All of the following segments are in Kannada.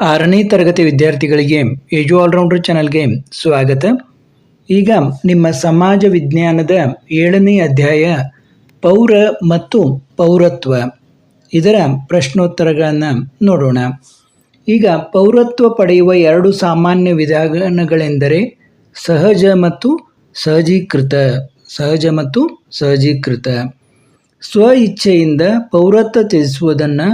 ಆರನೇ ತರಗತಿ ವಿದ್ಯಾರ್ಥಿಗಳಿಗೆ ಏಜು ಆಲ್ರೌಂಡರ್ ಚಾನಲ್ಗೆ ಸ್ವಾಗತ. ಈಗ ನಿಮ್ಮ ಸಮಾಜ ವಿಜ್ಞಾನದ ಏಳನೇ ಅಧ್ಯಾಯ, ಪೌರ ಮತ್ತು ಪೌರತ್ವ ಇದರ ಪ್ರಶ್ನೋತ್ತರಗಳನ್ನು ನೋಡೋಣ. ಈಗ ಪೌರತ್ವ ಪಡೆಯುವ ಎರಡು ಸಾಮಾನ್ಯ ವಿಧಾನಗಳೆಂದರೆ ಸಹಜ ಮತ್ತು ಸಹಜೀಕೃತ, ಸಹಜ ಮತ್ತು ಸಹಜೀಕೃತ. ಸ್ವ ಇಚ್ಛೆಯಿಂದ ಪೌರತ್ವ ತ್ಯಜಿಸುವುದನ್ನು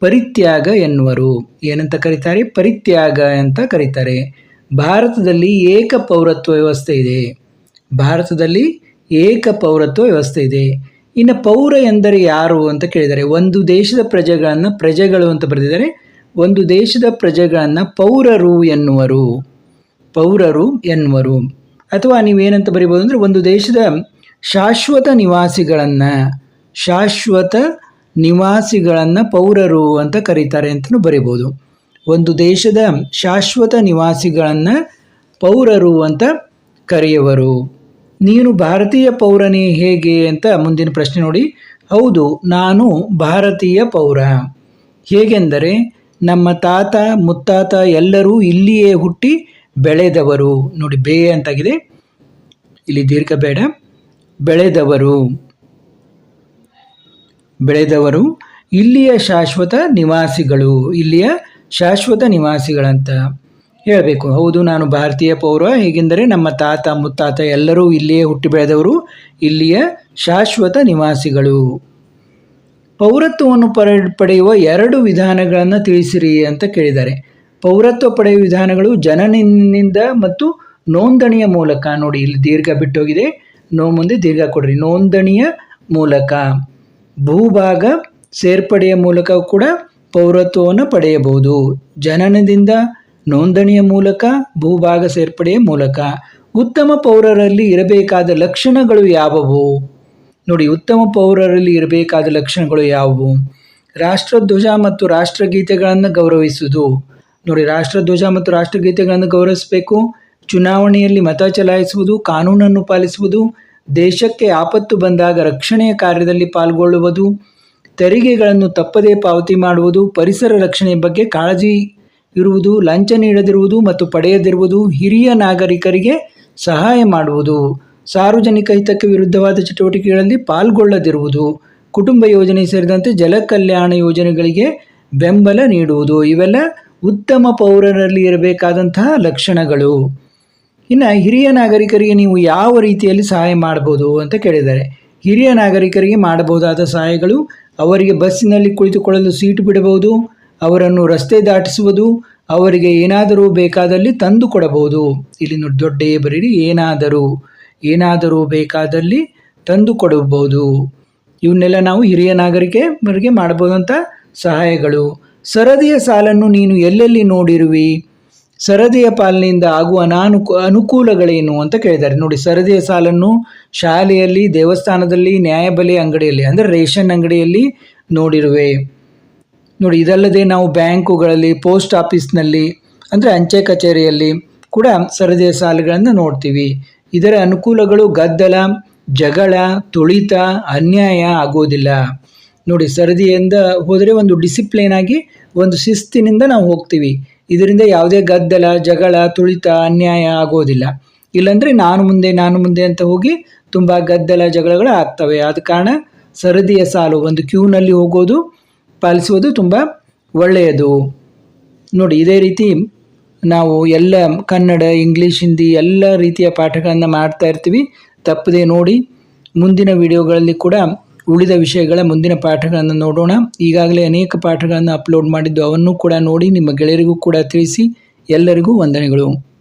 ಪರಿತ್ಯಾಗ ಎನ್ನುವರು. ಏನಂತ ಕರೀತಾರೆ? ಪರಿತ್ಯಾಗ ಅಂತ ಕರೀತಾರೆ. ಭಾರತದಲ್ಲಿ ಏಕ ಪೌರತ್ವ ವ್ಯವಸ್ಥೆ ಇದೆ. ಭಾರತದಲ್ಲಿ ಏಕ ಪೌರತ್ವ ವ್ಯವಸ್ಥೆ ಇದೆ. ಇನ್ನು ಪೌರ ಎಂದರೆ ಯಾರು ಅಂತ ಕೇಳಿದ್ದಾರೆ ಒಂದು ದೇಶದ ಪ್ರಜೆಗಳನ್ನು ಪ್ರಜೆಗಳು ಅಂತ ಬರೆದಿದ್ದಾರೆ. ಒಂದು ದೇಶದ ಪ್ರಜೆಗಳನ್ನು ಪೌರರು ಎನ್ನುವರು. ಪೌರರು ಎನ್ನುವರು. ಅಥವಾ ನೀವೇನಂತ ಬರಿಬೋದು ಅಂದರೆ, ಒಂದು ದೇಶದ ಶಾಶ್ವತ ನಿವಾಸಿಗಳನ್ನು, ಶಾಶ್ವತ ನಿವಾಸಿಗಳನ್ನು ಪೌರರು ಅಂತ ಕರೀತಾರೆ ಅಂತಲೂ ಬರೀಬೋದು. ಒಂದು ದೇಶದ ಶಾಶ್ವತ ನಿವಾಸಿಗಳನ್ನು ಪೌರರು ಅಂತ ಕರೆಯುವರು. ನೀನು ಭಾರತೀಯ ಪೌರನೇ ಹೇಗೆ ಅಂತ ಮುಂದಿನ ಪ್ರಶ್ನೆ ನೋಡಿ. ಹೌದು, ನಾನು ಭಾರತೀಯ ಪೌರ. ಹೇಗೆಂದರೆ, ನಮ್ಮ ತಾತ, ಮುತ್ತಾತ ಎಲ್ಲರೂ ಇಲ್ಲಿಯೇ ಹುಟ್ಟಿ ಬೆಳೆದವರು. ನೋಡಿ, ಬೇ ಅಂತಾಗಿದೆ. ಇಲ್ಲಿ ದೀರ್ಘ ಬೇಡ ಬೆಳೆದವರು. ಬೆಳೆದವರು ಇಲ್ಲಿಯ ಶಾಶ್ವತ ನಿವಾಸಿಗಳು, ಇಲ್ಲಿಯ ಶಾಶ್ವತ ನಿವಾಸಿಗಳಂತ ಹೇಳಬೇಕು. ಹೌದು, ನಾನು ಭಾರತೀಯ ಪೌರ, ಹೇಗೆಂದರೆ ನಮ್ಮ ತಾತ, ಮುತ್ತಾತ ಎಲ್ಲರೂ ಇಲ್ಲಿಯೇ ಹುಟ್ಟಿ ಬೆಳೆದವರು, ಇಲ್ಲಿಯ ಶಾಶ್ವತ ನಿವಾಸಿಗಳು. ಪೌರತ್ವವನ್ನು ಪರ, ಪಡೆಯುವ ಎರಡು ವಿಧಾನಗಳನ್ನು ತಿಳಿಸಿರಿ ಅಂತ ಕೇಳಿದ್ದಾರೆ. ಪೌರತ್ವ ಪಡೆಯುವ ವಿಧಾನಗಳು ಜನನಿಂದ ಮತ್ತು ನೋಂದಣಿಯ ಮೂಲಕ. ನೋಡಿ, ಇಲ್ಲಿ ದೀರ್ಘ ಬಿಟ್ಟೋಗಿದೆ. ನೋ ಮುಂದೆ ದೀರ್ಘ ಕೊಡ್ರಿ. ನೋಂದಣಿಯ ಮೂಲಕ. ಭೂಭಾಗ ಸೇರ್ಪಡೆಯ ಮೂಲಕ ಕೂಡ ಪೌರತ್ವವನ್ನು ಪಡೆಯಬಹುದು. ಜನನದಿಂದ ನೋಂದಣಿಯ ಮೂಲಕ ಭೂಭಾಗ ಸೇರ್ಪಡೆಯ ಮೂಲಕ. ಉತ್ತಮ ಪೌರರಲ್ಲಿ ಇರಬೇಕಾದ ಲಕ್ಷಣಗಳು ಯಾವುವು? ನೋಡಿ, ಉತ್ತಮ ಪೌರರಲ್ಲಿ ಇರಬೇಕಾದ ಲಕ್ಷಣಗಳು ಯಾವುವು? ರಾಷ್ಟ್ರಧ್ವಜ ಮತ್ತು ರಾಷ್ಟ್ರಗೀತೆಗಳನ್ನು ಗೌರವಿಸುವುದು. ನೋಡಿ, ರಾಷ್ಟ್ರಧ್ವಜ ಮತ್ತು ರಾಷ್ಟ್ರಗೀತೆಗಳನ್ನು ಗೌರವಿಸಬೇಕು. ಚುನಾವಣೆಯಲ್ಲಿ ಮತ ಚಲಾಯಿಸುವುದು, ಕಾನೂನನ್ನು ಪಾಲಿಸುವುದು ದೇಶಕ್ಕೆ ಆಪತ್ತು ಬಂದಾಗ ರಕ್ಷಣೆಯ ಕಾರ್ಯದಲ್ಲಿ ಪಾಲ್ಗೊಳ್ಳುವುದು, ತೆರಿಗೆಗಳನ್ನು ತಪ್ಪದೇ ಪಾವತಿ ಮಾಡುವುದು, ಪರಿಸರ ರಕ್ಷಣೆ ಬಗ್ಗೆ ಕಾಳಜಿ ಇರುವುದು, ಲಂಚ ನೀಡದಿರುವುದು ಮತ್ತು ಪಡೆಯದಿರುವುದು ಹಿರಿಯ ನಾಗರಿಕರಿಗೆ ಸಹಾಯ ಮಾಡುವುದು. ಸಾರ್ವಜನಿಕ ಹಿತಕ್ಕೆ ವಿರುದ್ಧವಾದ ಚಟುವಟಿಕೆಗಳಲ್ಲಿ ಪಾಲ್ಗೊಳ್ಳದಿರುವುದು. ಕುಟುಂಬ ಯೋಜನೆ ಸೇರಿದಂತೆ ಜಲ ಕಲ್ಯಾಣ ಯೋಜನೆಗಳಿಗೆ ಬೆಂಬಲ ನೀಡುವುದು. ಇವೆಲ್ಲ ಉತ್ತಮ ಪೌರರಲ್ಲಿ ಇರಬೇಕಾದಂತಹ ಲಕ್ಷಣಗಳು. ಇನ್ನು ಹಿರಿಯ ನಾಗರಿಕರಿಗೆ ನೀವು ಯಾವ ರೀತಿಯಲ್ಲಿ ಸಹಾಯ ಮಾಡ್ಬೋದು ಅಂತ ಕೇಳಿದ್ದಾರೆ. ಹಿರಿಯ ನಾಗರಿಕರಿಗೆ ಮಾಡಬಹುದಾದ ಸಹಾಯಗಳು, ಅವರಿಗೆ ಬಸ್ಸಿನಲ್ಲಿ ಕುಳಿತುಕೊಳ್ಳಲು ಸೀಟು ಬಿಡಬಹುದು, ಅವರನ್ನು ರಸ್ತೆ ದಾಟಿಸುವುದು, ಅವರಿಗೆ ಏನಾದರೂ ಬೇಕಾದಲ್ಲಿ ತಂದು ಕೊಡಬಹುದು. ಇಲ್ಲಿ ನೋಡಿ, ದೊಡ್ಡ ಬರೀರಿ, ಏನಾದರೂ ಏನಾದರೂ ಬೇಕಾದಲ್ಲಿ ತಂದು ಕೊಡಬಹುದು. ಇವನ್ನೆಲ್ಲ ನಾವು ಹಿರಿಯ ನಾಗರಿಕರಿಗೆ ಮಾಡಬಹುದಂಥ ಸಹಾಯಗಳು. ಸರದಿಯ ಸಾಲನ್ನು ನೀನು ಎಲ್ಲೆಲ್ಲಿ ನೋಡಿರುವಿ? ಸರದಿಯ ಪಾಲನೆಯಿಂದ ಆಗುವ ಅನಾನುಕು ಅನುಕೂಲಗಳೇನು ಅಂತ ಕೇಳಿದ್ದಾರೆ. ನೋಡಿ, ಸರದಿಯ ಸಾಲನ್ನು ಶಾಲೆಯಲ್ಲಿ, ದೇವಸ್ಥಾನದಲ್ಲಿ, ನ್ಯಾಯಬೆಲೆ ಅಂಗಡಿಯಲ್ಲಿ, ಅಂದರೆ ರೇಷನ್ ಅಂಗಡಿಯಲ್ಲಿ ನೋಡಿರುವೆ. ನೋಡಿ, ಇದಲ್ಲದೆ ನಾವು ಬ್ಯಾಂಕುಗಳಲ್ಲಿ, ಪೋಸ್ಟ್ ಆಫೀಸ್ನಲ್ಲಿ, ಅಂದರೆ ಅಂಚೆ ಕಚೇರಿಯಲ್ಲಿ ಕೂಡ ಸರದಿಯ ಸಾಲಗಳನ್ನು ನೋಡ್ತೀವಿ. ಇದರ ಅನುಕೂಲಗಳು ಗದ್ದಲ, ಜಗಳ, ತುಳಿತ, ಅನ್ಯಾಯ ಆಗೋದಿಲ್ಲ. ನೋಡಿ, ಸರದಿಯಿಂದ ಹೋದರೆ ಒಂದು ಡಿಸಿಪ್ಲಿನ್ ಆಗಿ, ಒಂದು ಶಿಸ್ತಿನಿಂದ ನಾವು ಹೋಗ್ತೀವಿ. ಇದರಿಂದ ಯಾವುದೇ ಗದ್ದಲ, ಜಗಳ, ತುಳಿತ, ಅನ್ಯಾಯ ಆಗೋದಿಲ್ಲ ಇಲ್ಲಾಂದರೆ ನಾನು ಮುಂದೆ ನಾನು ಮುಂದೆ ಅಂತ ಹೋಗಿ ತುಂಬ ಗದ್ದಲ, ಜಗಳಗಳು ಆಗ್ತವೆ. ಆದ ಕಾರಣ ಸರದಿಯ ಸಾಲು, ಒಂದು ಕ್ಯೂನಲ್ಲಿ ಹೋಗೋದು, ಪಾಲಿಸುವುದು ತುಂಬ ಒಳ್ಳೆಯದು. ನೋಡಿ, ಇದೇ ರೀತಿ ನಾವು ಎಲ್ಲ ಕನ್ನಡ, ಇಂಗ್ಲೀಷ್, ಹಿಂದಿ ಎಲ್ಲ ರೀತಿಯ ಪಾಠಗಳನ್ನು ಮಾಡ್ತಾ ಇರ್ತೀವಿ. ತಪ್ಪದೆ ನೋಡಿ, ಮುಂದಿನ ವಿಡಿಯೋಗಳಲ್ಲಿ ಕೂಡ ಉಳಿದ ವಿಷಯಗಳ ಮುಂದಿನ ಪಾಠಗಳನ್ನು ನೋಡೋಣ. ಈಗಾಗಲೇ ಅನೇಕ ಪಾಠಗಳನ್ನು ಅಪ್ಲೋಡ್ ಮಾಡಿದ್ದು ಅವನ್ನು ಕೂಡ ನೋಡಿ ನಿಮ್ಮ ಗೆಳೆಯರಿಗೂ ಕೂಡ ತಿಳಿಸಿ. ಎಲ್ಲರಿಗೂ ವಂದನೆಗಳು.